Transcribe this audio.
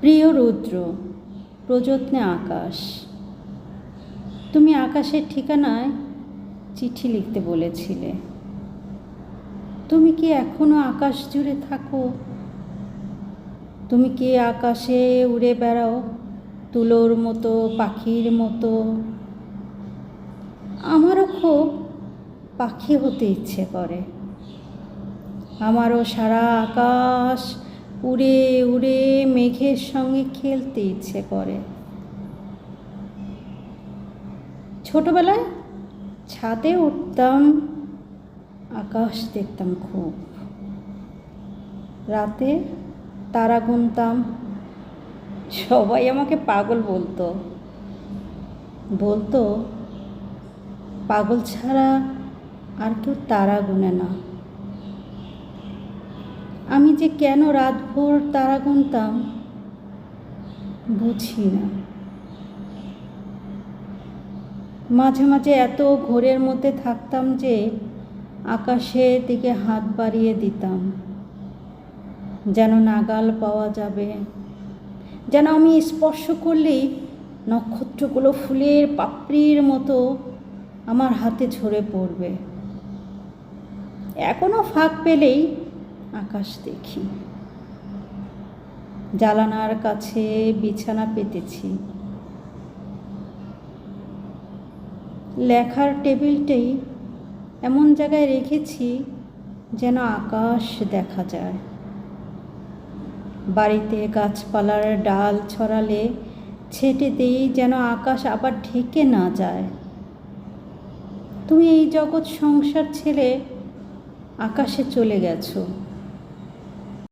প্রিয় রুদ্র, প্রযত্নে আকাশ। তুমি আকাশের ঠিকানায় চিঠি লিখতে বলেছিলে। তুমি কি এখনও আকাশ জুড়ে থাকো? তুমি কি আকাশে উড়ে বেড়াও? তুলোর মতো, পাখির মতো? আমারও খুব পাখি হতে ইচ্ছে করে। আমারও সারা আকাশ উড়ে উড়ে মেঘের সঙ্গে খেলতে ইচ্ছে করে। ছোটবেলায় ছাদে উঠতাম, আকাশ দেখতাম খুব। রাতে তারা গুনতাম, সবাই আমাকে পাগল বলতো। বলতো, পাগল ছাড়া আর কেউ তারা গুনে না। আমি যে কেন রাতভর তারা গুনতাম, বুঝি না। মাঝে মাঝে এত ঘোরের মধ্যে থাকতাম যে আকাশের দিকে হাত বাড়িয়ে দিতাম। যেন নাগাল পাওয়া যাবে। যেন আমি স্পর্শ করলেই নক্ষত্রগুলো ফুলের পাপড়ির মতো আমার হাতে ঝরে পড়বে। এখনও ফাঁক পেলেই আকাশ দেখি। জালানার কাছে বিছানা পেতেছি। লেখার টেবিলটাই এমন জায়গায় রেখেছি যেন আকাশ দেখা যায়। বাড়িতে গাছপালার ডাল ছড়ালে ছেটে দিই যেন আকাশ আবার ঢেকে না যায়। তুমি এই জগৎ সংসার ছেড়ে আকাশে চলে গেছো।